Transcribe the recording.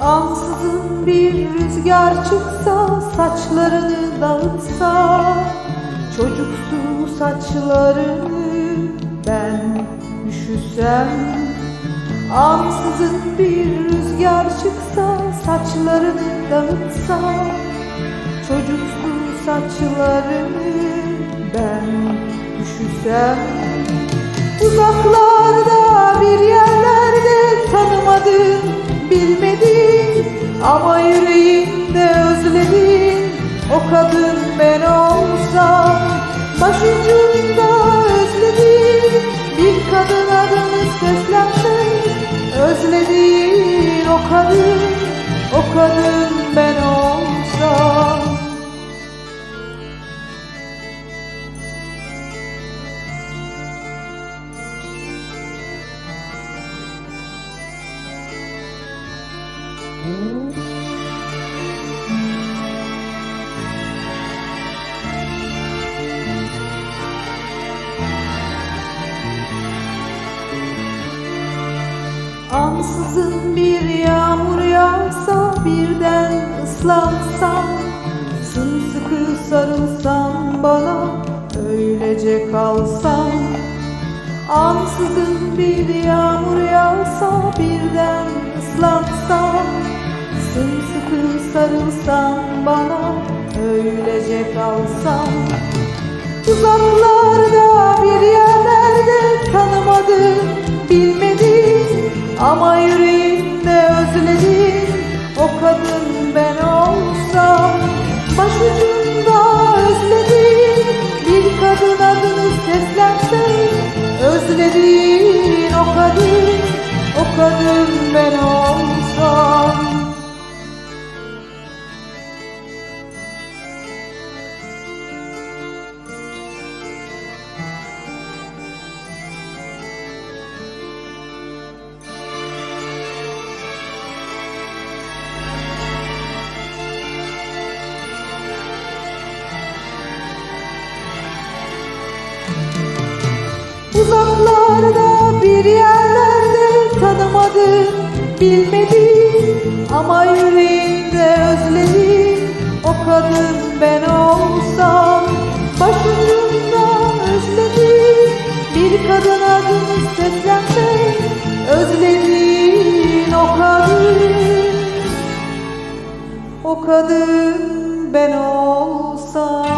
Ansızın bir rüzgar çıksa, saçlarını dağıtsa Çocuksu saçlarını ben düşürsem Ansızın bir rüzgar saçlarını dağıtsa Çocuksu saçlarını ben üşüsem Uzaklarda bir yerlerde tanımadın bilmedin Ama yüreğinde özledin o kadın ben olsam Başucunda kadın ben olsam. Ansızın bir yağmur yağsa birden ıslansam Sımsıkı sarılsam bana öylece kalsam. Ansızın bir yağmur yağsa birden ıslansam Sımsıkı sarılsam bana öylece kalsam. Uzaklarda ben olsam Başucunda özledin bir kadın adını seslense Özlediğin o kadın, o kadın ben olsam Uzaklarda bir yerlerde tanımadın bilmedin Ama yüreğinde özledin o kadın ben olsam. Başucunda özledin bir kadın adını seslense Özlediğin o kadın, o kadın ben olsam